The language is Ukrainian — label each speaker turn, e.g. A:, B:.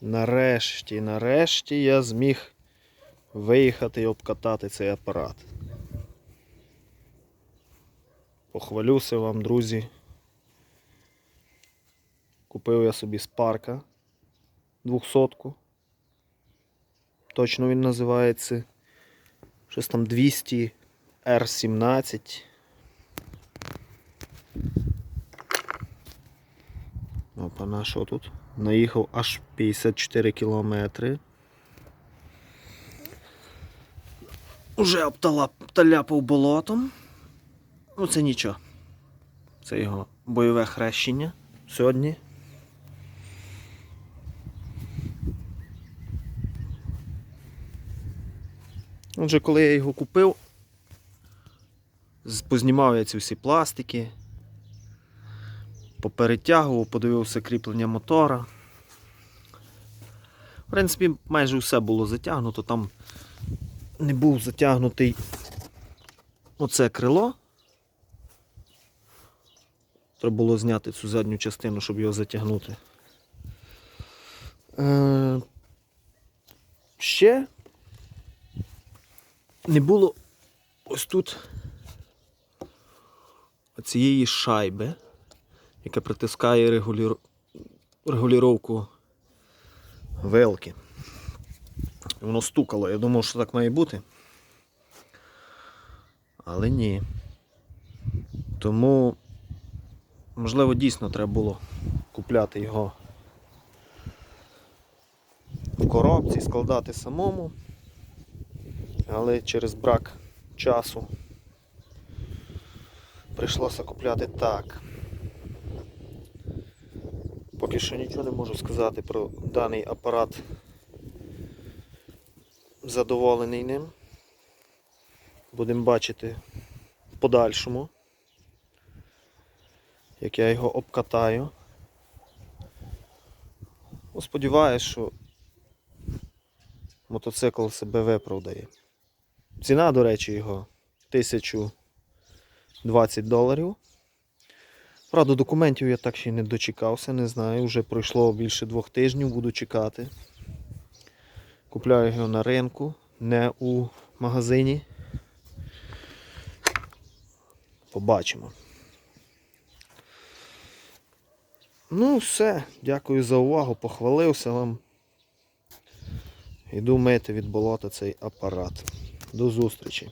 A: Нарешті, нарешті я зміг виїхати і обкатати цей апарат. Похвалюся вам, друзі. Купив я собі спарка 200. Точно він називається. Щось там 200 R17. Опа, на що тут? Наїхав аж 54 кілометри. Уже обталяпав болотом. Ну це нічого. Це його бойове хрещення сьогодні. Отже, коли я його купив, познімав я ці всі пластики, поперетягував, подивився кріплення мотора. В принципі, майже все було затягнуто, там не був затягнутий оце крило. Треба було зняти цю задню частину, щоб його затягнути. Е, ще не було ось тут цієї шайби, яка притискає регулір... регулювання вилки. Воно стукало, я думав, що так має бути. Але ні. Тому, можливо, дійсно треба було купляти його в коробці, складати самому. Але через брак часу прийшлося купляти так. Поки що нічого не можу сказати про даний апарат. Задоволений ним. Будемо бачити в подальшому, як я його обкатаю. Ну, Сподіваюсь, що мотоцикл себе виправдає. Ціна, до речі, його 1020 доларів. Правда, документів я так ще й не дочекався, не знаю. Вже пройшло більше двох тижнів, буду чекати. Купляю його на ринку, не у магазині. Побачимо. Ну, все. Дякую за увагу. Похвалився вам. Іду мити від болота цей апарат. До зустрічі.